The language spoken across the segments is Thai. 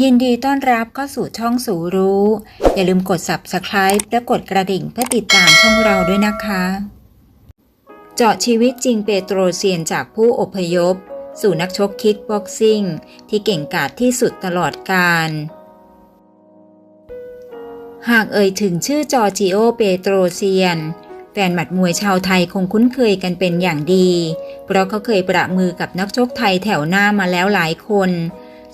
ยินดีต้อนรับเข้าสู่ช่องสูรู้ อย่าลืมกด subscribe และกดกระดิ่งเพื่อติดตามช่องเราด้วยนะคะ เจาะชีวิตจริงเปโตรเซียนจากผู้อพยพ สู่นักชกคิกบ็อกซิ่ง ที่เก่งกาจที่สุดตลอดกาลหากเอ่ยถึงชื่อจอจิโอเปโตรเซียน แฟนหมัดมวยชาวไทยคงคุ้นเคยกันเป็นอย่างดี เพราะเขาเคยประมือกับนักชกไทยแถวหน้ามาแล้วหลายคน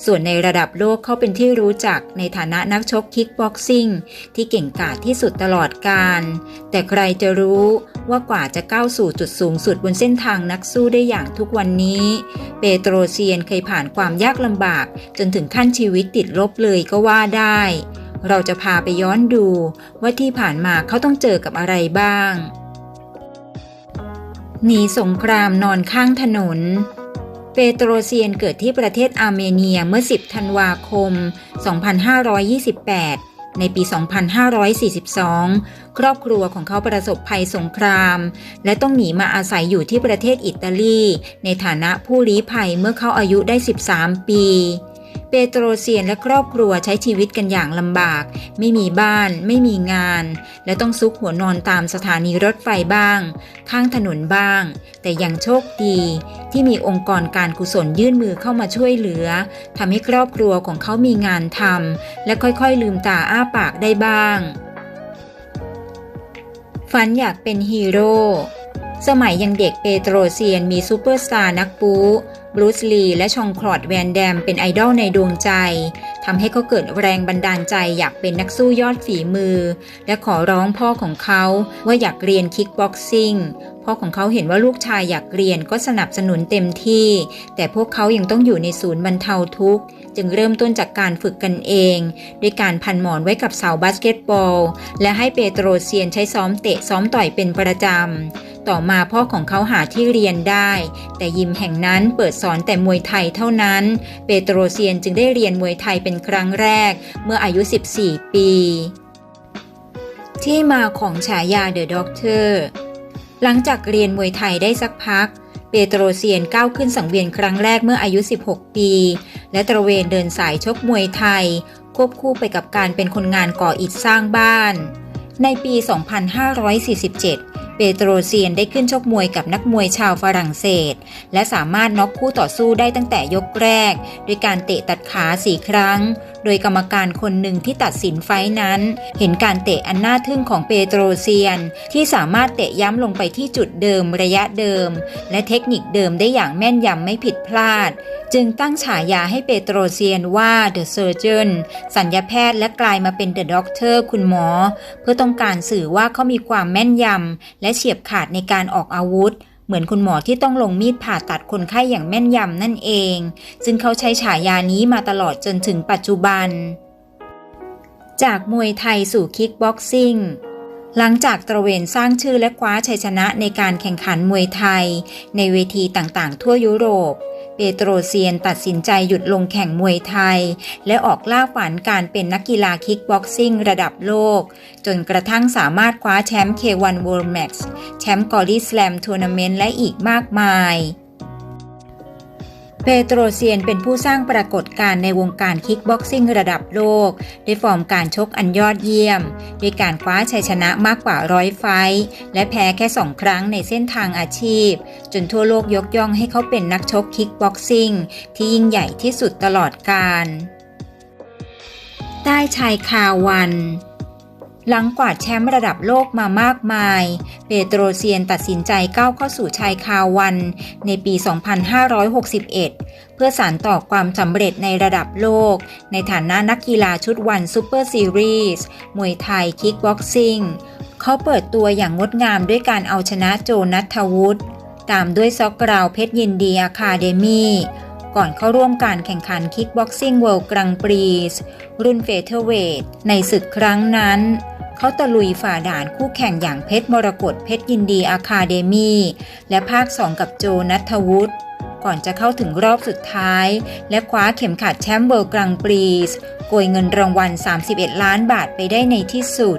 ส่วนในระดับโลกเขาเป็นที่รู้จักในฐานะนักชกคิกบ็อกซิ่งที่เก่งกาจที่สุดตลอดกาลแต่ใครจะรู้ว่ากว่าจะก้าวสู่จุดสูงสุดบนเส้นทางนักสู้ได้อย่างทุกวันนี้ เปโตรเซียนเคยผ่านความยากลำบาก จนถึงขั้นชีวิตติดลบเลยก็ว่าได้ เราจะพาไปย้อนดูว่าที่ผ่านมาเขาต้องเจอกับอะไรบ้างหนีสงครามนอนข้างถนน เปโตรเซียนเกิดที่ประเทศอาร์เมเนียเมื่อ 10 ธันวาคม 2528 ในปี 2542 ครอบครัวของเขาประสบภัยสงคราม และต้องหนีมาอาศัยอยู่ที่ประเทศอิตาลี ในฐานะผู้ลี้ภัยเมื่อเขาอายุได้ 13 ปี เปโตรเซียนและครอบครัวใช้ชีวิตกันอย่างลำบาก ไม่มีบ้าน ไม่มีงาน และต้องซุกหัวนอนตามสถานีรถไฟบ้าง ข้างถนนบ้าง แต่ยังโชคดี ที่มีองค์กรการกุศลยื่นมือเข้ามาช่วยเหลือทำให้ครอบครัวของเขามีงานทำและค่อยๆ ลืมตาอ้าปากได้บ้าง ฝันอยากเป็นฮีโร่ สมัยยังเด็กเปโตรเซียนมีซูเปอร์สตาร์นักปูบรูซลีและชองคลอดแวนแดมเป็นไอดอลในดวงใจทำให้เขาเกิดแรงบันดาลใจอยากเป็นนักสู้ยอดฝีมือ และขอร้องพ่อของเขาว่าอยากเรียนคิกบ็อกซิ่งพ่อของเขาเห็นว่าลูกชายอยากเรียนก็สนับสนุนเต็มที่ แต่พวกเขายังต้องอยู่ในศูนย์บรรเทาทุกข์ จึงเริ่มต้นจากการฝึกกันเอง ด้วยการพันหมอนไว้กับเสาบาสเกตบอล และให้เปโตรเซียนใช้ซ้อมเตะซ้อมต่อยเป็นประจำ ต่อมาพ่อของเขาหาที่เรียนได้ แต่ยิมแห่งนั้นเปิดสอนแต่มวยไทยเท่านั้น เปโตรเซียนจึงได้เรียนมวยไทยเป็นครั้งแรกเมื่ออายุ 14 ปี ที่มาของฉายาเดอะด็อกเตอร์หลังจากเรียนมวยไทยได้สักพักเปโตรเซียนก้าวขึ้นสังเวียนครั้งแรกเมื่ออายุ 16 ปี และตระเวนเดินสายชกมวยไทย ควบคู่ไปกับการเป็นคนงานก่ออิฐสร้างบ้าน ในปี 2547 เปโตรเซียนได้ขึ้นชกมวยกับนักมวยชาวฝรั่งเศส และสามารถน็อกคู่ต่อสู้ได้ตั้งแต่ยกแรก ด้วยการเตะตัดขาสี่ครั้งโดยกรรมการคนหนึ่งที่ตัดสินไฟท์นั้น เห็นการเตะอันน่าทึ่งของเปโตรเซียน ที่สามารถเตะย้ำลงไปที่จุดเดิมระยะเดิม และเทคนิคเดิมได้อย่างแม่นยำไม่ผิดพลาด จึงตั้งฉายาให้เปโตรเซียนว่า The Surgeon สัญญาแพทย์และกลายมาเป็น The Doctor คุณหมอ เพื่อต้องการสื่อว่าเขามีความแม่นยำและเฉียบขาดในการออกอาวุธ เหมือนคุณหมอที่ต้องลงมีดผ่าตัดคนไข้อย่างแม่นยำนั่นเอง ซึ่งเขาใช้ฉายานี้มาตลอดจนถึงปัจจุบัน จากมวยไทยสู่คิกบ็อกซิ่ง หลังจากตระเวนสร้างชื่อและคว้าชัยชนะในการแข่งขันมวยไทย ในเวทีต่างๆ ทั่วยุโรป เปโตรเซียนตัดสินใจหยุดลงแข่งมวยไทย และออกล่าฝันการเป็นนักกีฬาคิกบ็อกซิ่งระดับโลก จนกระทั่งสามารถคว้าแชมป์ K1 World Max แชมป์กอริสแลมทัวร์นาเมนต์และอีกมากมาย ปโตรเซียนเป็นผู้สร้างปรากฏการณ์ในวงการคิกบ็อกซิ่งระดับโลกได้ฟอร์มการชกอันยอดเยี่ยม ด้วยการคว้าชัยชนะมากกว่าร้อยไฟท์และแพ้แค่สองครั้งในเส้นทางอาชีพ จนทั่วโลกยกย่องให้เขาเป็นนักชกคิกบ็อกซิ่งที่ยิ่งใหญ่ที่สุดตลอดกาลใต้ชายคาวัน หลังกวาดแชมป์ระดับโลกมามากมาย เปโตรเซียนตัดสินใจก้าวเข้าสู่ชายคาวัน ในปี 2561 เพื่อสานต่อความสำเร็จในระดับโลก ในฐานะนักกีฬาชุดวันซูเปอร์ซีรีส์มวยไทยคิกบ็อกซิ่งเขาเปิดตัวอย่างงดงามด้วยการเอาชนะโจนัทวุฒิตามด้วยซอกกราวเพชรยินดีอะคาเดมี่ก่อนเข้าร่วมการแข่งขันคิกบ็อกซิ่งเวิลด์กรังปรีสรุ่นเฟเธอร์เวทในศึกครั้งนั้น เขาตะลุยฝ่าด่านคู่แข่งอย่างเพชรมรกตเพชรยินดีอาคาเดมี่และภาค 2 กับโจนัทวุฒิก่อนจะเข้าถึงรอบสุดท้าย และคว้าเข็มขัดแชมป์เวิลด์กรังปรีสโกยเงินรางวัล 31 ล้านบาทไปได้ในที่สุด